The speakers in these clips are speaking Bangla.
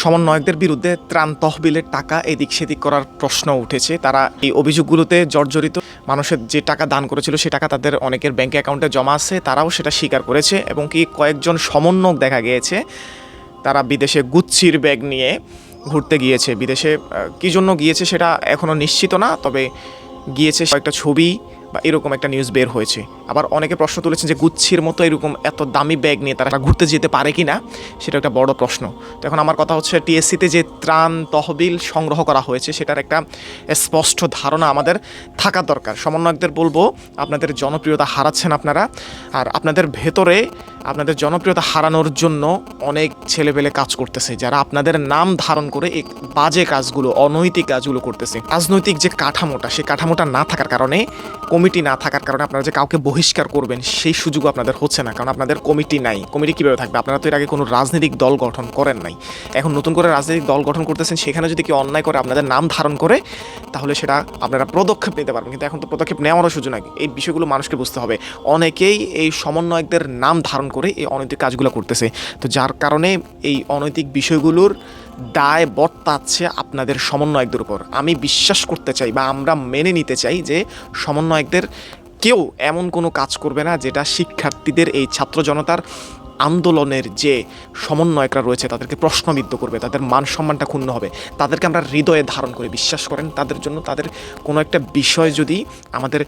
সমন্বয়কদের বিরুদ্ধে ত্রাণ তহবিলের টাকা এদিক সেদিক করার প্রশ্ন উঠেছে। তারা এই অভিযোগগুলোতে জর্জরিত। মানুষের যে টাকা দান করেছিল, সে টাকা তাদের অনেকের ব্যাংক অ্যাকাউন্টে জমা আছে। তারাও সেটা স্বীকার করেছে এবং কি কয়েকজন সমন্বয়ক দেখা গিয়েছে। তারা বিদেশে গুচ্ছির ব্যাগ নিয়ে ঘুরতে গিয়েছে। বিদেশে কী জন্য গিয়েছে সেটা এখনও নিশ্চিত না, তবে গিয়েছে কয়েকটা ছবি। বা এরকম একটা নিউজ বের হয়েছে। আবার অনেকে প্রশ্ন তুলেছেন যে গুচ্ছির মতো এরকম এত দামি ব্যাগ নিয়ে তারা ঘুরতে যেতে পারে কি না সেটা একটা বড় প্রশ্ন। তো এখন আমার কথা হচ্ছে টিএসসিতে যে ত্রাণ তহবিল সংগ্রহ করা হয়েছে, সেটার একটা স্পষ্ট ধারণা আমাদের থাকা দরকার। সমন্বয়কদের বলব, আপনাদের জনপ্রিয়তা হারাচ্ছেন আপনারা, আর আপনাদের ভেতরে আপনাদের জনপ্রিয়তা হারানোর জন্য অনেক ছেলেপেলে কাজ করতেছে, যারা আপনাদের নাম ধারণ করে এক বাজে কাজগুলো, অনৈতিক কাজগুলো করতেছে। রাজনৈতিক যে কাঠামোটা সেই কাঠামোটা না থাকার কারণে, কমিটি না থাকার কারণে আপনারা যে কাউকে বহিষ্কার করবেন, সেই সুযোগ আপনাদের হচ্ছে না, কারণ আপনাদের কমিটি নাই। কমিটি কীভাবে থাকবে? আপনারা তো এর আগে কোনো রাজনৈতিক দল গঠন করেন নাই। এখন নতুন করে রাজনৈতিক দল গঠন করতেছেন, সেখানে যদি কেউ অন্যায় করে, আপনাদের নাম ধারণ করে, তাহলে সেটা আপনারা পদক্ষেপ নিতে পারবেন। কিন্তু এখন তো পদক্ষেপ নেওয়ারও সুযোগ নাই। এই বিষয়গুলো মানুষকে বুঝতে হবে। অনেকেই এই সমন্বয়কদের নাম ধারণ করে এই অনৈতিক কাজগুলো করতেছে। তো যার কারণে এই অনৈতিক বিষয়গুলোর দায় বর্তাচ্ছে আপনাদের সমন্বয়কদের উপর। আমি বিশ্বাস করতে চাই বা আমরা মেনে নিতে চাই যে সমন্বয়কদের কেউ এমন কোনো কাজ করবে না যেটা শিক্ষার্থীদের এই ছাত্র জনতার আন্দোলনের যে সমন্বয়করা রয়েছে তাদেরকে প্রশ্নবিদ্ধ করবে, তাদের মান সম্মানটা ক্ষুণ্ণ হবে। তাদেরকে আমরা হৃদয়ে ধারণ করে। বিশ্বাস করেন, তাদের জন্য তাদের কোনো একটা বিষয় যদি আমাদের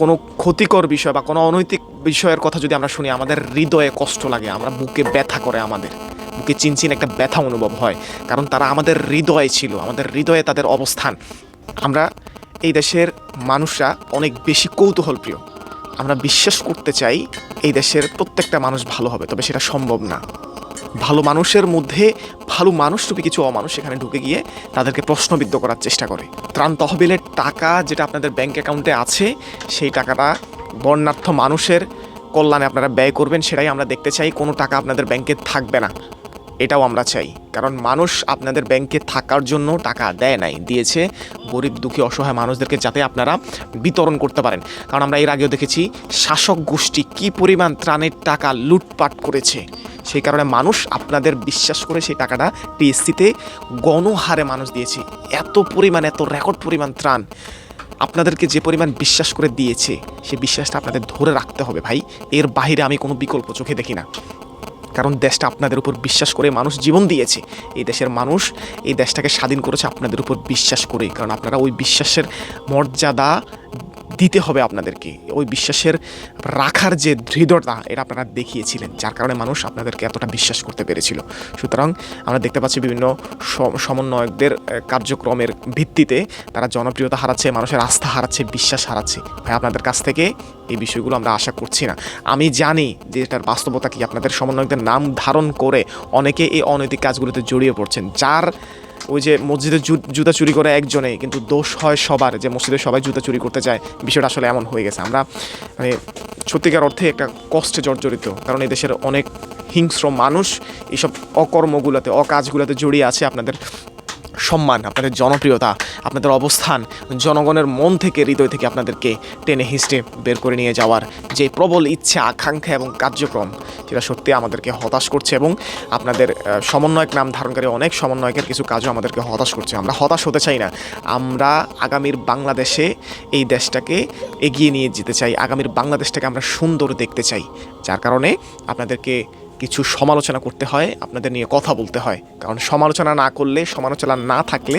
কোনো ক্ষতিকর বিষয় বা কোনো অনৈতিক বিষয়ের কথা যদি আমরা শুনি, আমাদের হৃদয়ে কষ্ট লাগে, আমরা বুকে ব্যথা করে আমাদের। বুকে চিনচিন একটা ব্যথা অনুভব হয়, কারণ তারা আমাদের হৃদয়ে ছিল, আমাদের হৃদয়ে তাদের অবস্থান। আমরা এই দেশের মানুষরা অনেক বেশি কৌতূহল প্রিয় আমরা বিশ্বাস করতে চাই এই দেশের প্রত্যেকটা মানুষ ভালো হবে, তবে সেটা সম্ভব না। ভালো মানুষের মধ্যে ভালো মানুষরূপী কিছু অমানুষ সেখানে ঢুকে গিয়ে তাদেরকে প্রশ্নবিদ্ধ করার চেষ্টা করে। ত্রাণ তহবিলের টাকা যেটা আপনাদের ব্যাংক অ্যাকাউন্টে আছে, সেই টাকাটা বর্ণার্থ মানুষের কল্যাণে আপনারা ব্যয় করবেন, সেটাই আমরা দেখতে চাই। কোনো টাকা আপনাদের ব্যাংকে থাকবে না। এটাও আমরা চাই। কারণ মানুষ আপনাদের ব্যাংকে থাকার জন্য টাকা দেয় নাই, দিয়েছে। গরিব, দুঃখী, অসহায় মানুষদেরকে যাতে আপনারা বিতরণ করতে পারেন। কারণ আমরা এর আগেও দেখেছি, শাসক গোষ্ঠী কি পরিমাণ ত্রাণের টাকা লুটপাট করেছে। সেই কারণে মানুষ আপনাদের বিশ্বাস করে সেই টাকাটা টিএসসিতে গণহারে মানুষ দিয়েছে। এত পরিমাণ, এত রেকর্ড পরিমাণ ত্রাণ আপনাদেরকে যে পরিমাণ বিশ্বাস করে দিয়েছে সে বিশ্বাসটা আপনাদের ধরে রাখতে হবে ভাই। এর বাইরে আমি কোনো বিকল্প চোখে দেখি না। কারণ দেশটা আপনাদের উপর বিশ্বাস করে মানুষ জীবন দিয়েছে। এই দেশের মানুষ এই দেশটাকে স্বাধীন করেছে আপনাদের উপর বিশ্বাস করে কারণ আপনারা ওই বিশ্বাসের মর্যাদা দিতে হবে আপনাদেরকে। ওই বিশ্বাসের রাখার যে দৃঢ়তা, এটা আপনারা দেখিয়েছিলেন, যার কারণে মানুষ আপনাদেরকে এতটা বিশ্বাস করতে পেরেছিল। সুতরাং আমরা দেখতে পাচ্ছি বিভিন্ন সমন্বয়কদের কার্যক্রমের ভিত্তিতে তারা জনপ্রিয়তা হারাচ্ছে, মানুষের আস্থা হারাচ্ছে, বিশ্বাস হারাচ্ছে। ভাই, আপনাদের কাছ থেকে এই বিষয়গুলো আমরা আশা করছি না। আমি জানি যে এটার বাস্তবতা কি, আপনাদের সমন্বয়কদের নাম ধারণ করে অনেকে এই অনৈতিক কাজগুলোতে জড়িয়ে পড়ছেন, যার ওই যে মসজিদে জুতা চুরি করে একজনে, কিন্তু দোষ হয় সবার যে মসজিদে সবাই জুতা চুরি করতে যায়। বিষয়টা আসলে এমন হয়ে গেছে। আমরা মানে সত্যিকার অর্থে একটা কষ্টে জর্জরিত, কারণ এই দেশের অনেক হিংস্র মানুষ, এইসব অকর্মগুলোতে, অকাজগুলোতে জড়িয়ে আছে আপনাদের সম্মান, আপনাদের জনপ্রিয়তা, আপনাদের অবস্থান, জনগণের মন থেকে, হৃদয় থেকে আপনাদেরকে টেনে হিস্টে বের করে নিয়ে যাওয়ার যে প্রবল ইচ্ছা, আকাঙ্ক্ষা এবং কার্যক্রম, সেটা সত্যি আমাদেরকে হতাশ করছে এবং আপনাদের সমন্বয়ক নাম ধারণকারী অনেক সমন্বয়কের কিছু কাজও আমাদেরকে হতাশ করছে। আমরা হতাশ হতে চাই না। আমরা আগামীর বাংলাদেশে এই দেশটাকে এগিয়ে নিয়ে যেতে চাই। আগামীর বাংলাদেশটাকে আমরা সুন্দর দেখতে চাই। যার কারণে আপনাদেরকে কিছু সমালোচনা করতে হয়, আপনাদের নিয়ে কথা বলতে হয়। কারণ সমালোচনা না করলে, সমালোচনা না থাকলে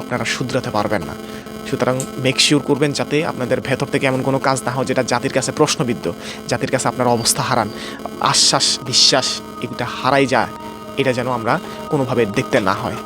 আপনারা শুধরাতে পারবেন না। সুতরাং মেকশিওর করবেন যাতে আপনাদের ভেতর থেকে এমন কোনো কাজ না হয় যেটা জাতির কাছে প্রশ্নবিদ্ধ, জাতির কাছে আপনারা অবস্থা হারান। আশ্বাস, বিশ্বাস এগুলো হারাই যায়, এটা যেন আমরা কোনোভাবে দেখতে না হয়।